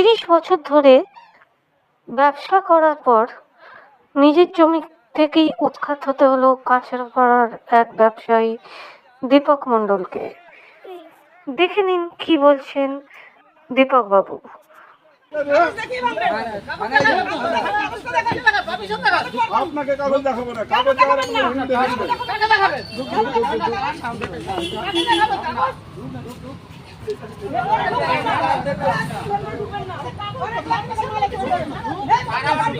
তিরিশ বছর ধরে ব্যবসা করার পর নিজের জমি থেকেই উৎখাত হতে হলো কাঁচের পাড়ার এক ব্যবসায়ী দীপক মণ্ডলকে। দেখে নিন কি বলছেন দীপক বাবু। আপনাকে কাগজ দেখাবো না কাগজ দেখার আপনার হিন্দি দেখবেন আরে কেস দেবেন আপনি কেস দেবেন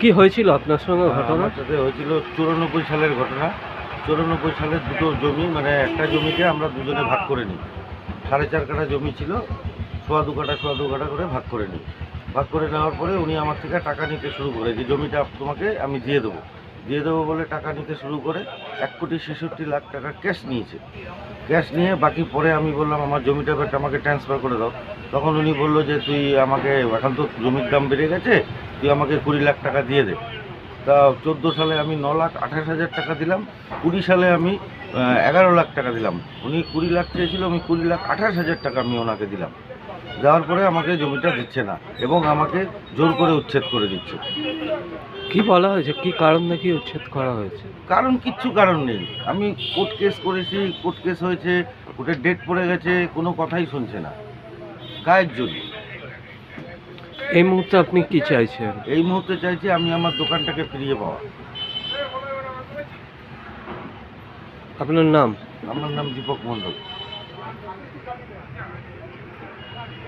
কি হয়েছিল আপনার সঙ্গে ঘটনা? আমার সাথে হয়েছিল চুরানব্বই সালের ঘটনা। চুরানব্বই সালের দুটো জমি মানে একটা জমিকে আমরা দুজনে ভাগ করে নিই। সাড়ে চার কাঠা জমি ছিল সোয়া দু কাঠা সোয়া দু কাঠা করে ভাগ করে নিই। ভাগ করে নেওয়ার পরে উনি আমার থেকে টাকা নিতে শুরু করে যে জমিটা তোমাকে আমি দিয়ে দেবো। দিয়ে দেবো বলে টাকা নিতে শুরু করে এক কোটি ছেষট্টি লাখ টাকা ক্যাশ নিয়েছে। ক্যাশ নিয়ে বাকি পরে আমি বললাম আমার জমিটা আমাকে ট্রান্সফার করে দাও। তখন উনি বলল যে তুই আমাকে এখন তো জমির দাম বেড়ে গেছে তুই আমাকে কুড়ি লাখ টাকা দিয়ে দে। তা চোদ্দ সালে আমি ন লাখ আঠাশ হাজার টাকা দিলাম কুড়ি সালে আমি এগারো লাখ টাকা দিলাম। উনি কুড়ি লাখ চেয়েছিল আমি কুড়ি লাখ আঠাশ হাজার টাকা আমি ওনাকে দিলাম। দেওয়ার পরে আমাকে জমিটা দিচ্ছে না এবং আমাকে জোর করে উচ্ছেদ করে দিচ্ছে। কি বলা হয়েছে? কি কারণ নাকি উচ্ছেদ করা হয়েছে? কারণ কিচ্ছু কারণ নেই। আমি কোর্ট কেস করেছি কোর্ট কেস হয়েছে কোর্টের ডেট পড়ে গেছে কোনো কথাই শুনছে না। গায়ের জন্য এই মুহূর্তে আপনি কি চাইছেন? এই মুহূর্তে চাইছি আমি আমার দোকানটাকে ফিরিয়ে পাওয়া। আপনার নাম? আমার নাম দীপক মণ্ডল।